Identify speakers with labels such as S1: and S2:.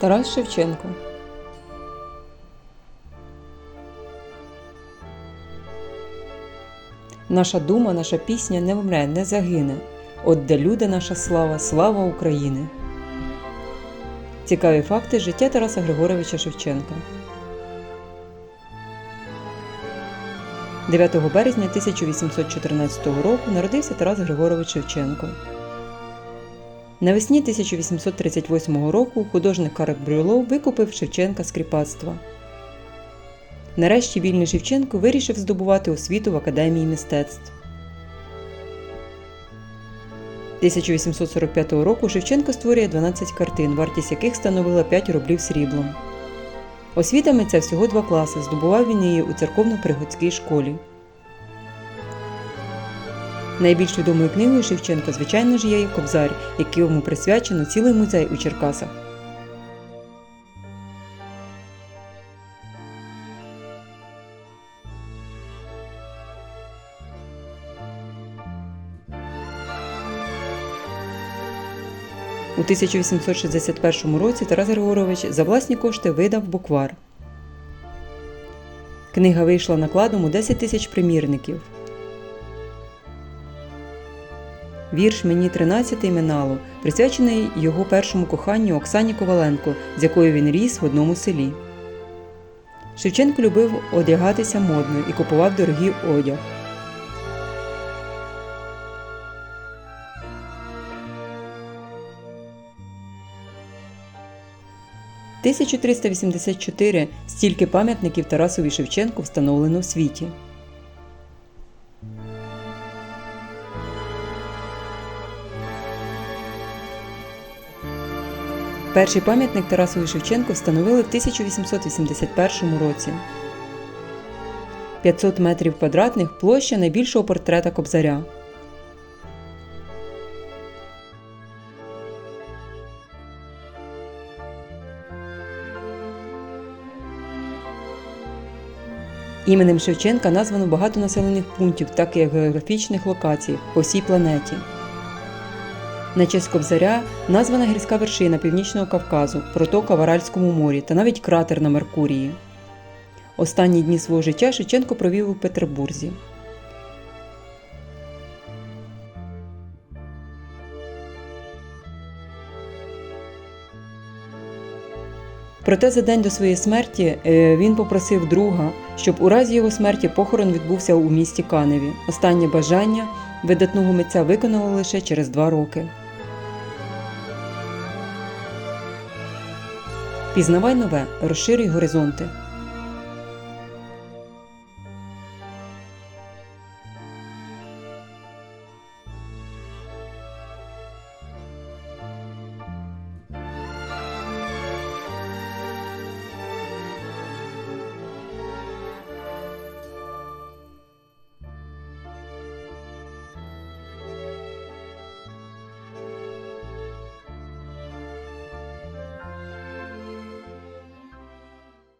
S1: Тарас Шевченко. Наша дума, наша пісня не вмре, не загине. От де люди наша слава, слава України. Цікаві факти життя Тараса Григоровича Шевченка. 9 березня 1814 року народився Тарас Григорович Шевченко. Навесні 1838 року художник Карик Брюлов викупив Шевченка з кріпацтва. Нарешті вільний Шевченко вирішив здобувати освіту в Академії мистецтв. 1845 року Шевченко створює 12 картин, вартість яких становила 5 рублів сріблом. Освіта митця всього два класи, здобував він її у церковно-пригодській школі. Найбільш відомою книгою Шевченка, звичайно ж, є Кобзар, якому присвячено цілий музей у Черкасах. У 1861 році Тарас Григорович за власні кошти видав буквар. Книга вийшла накладом у 10 тисяч примірників. Вірш Мені 13 минало присвячений його першому коханню Оксані Коваленко, з якою він ріс в одному селі. Шевченко любив одягатися модно і купував дорогий одяг. – 1384 стільки пам'ятників Тарасові Шевченку встановлено в світі. Перший пам'ятник Тарасові Шевченку встановили в 1881 році. 500 метрів квадратних площа найбільшого портрета Кобзаря. Іменем Шевченка названо багато населених пунктів, так і географічних локацій по всій планеті. На честь Кобзаря названа гірська вершина Північного Кавказу, протока в Аральському морі та навіть кратер на Меркурії. Останні дні свого життя Шевченко провів у Петербурзі. Проте за день до своєї смерті е, він попросив друга, щоб у разі його смерті похорон відбувся у місті Каневі. Останнє бажання видатного митця виконало лише через два роки. Пізнавай нове, розширюй горизонти.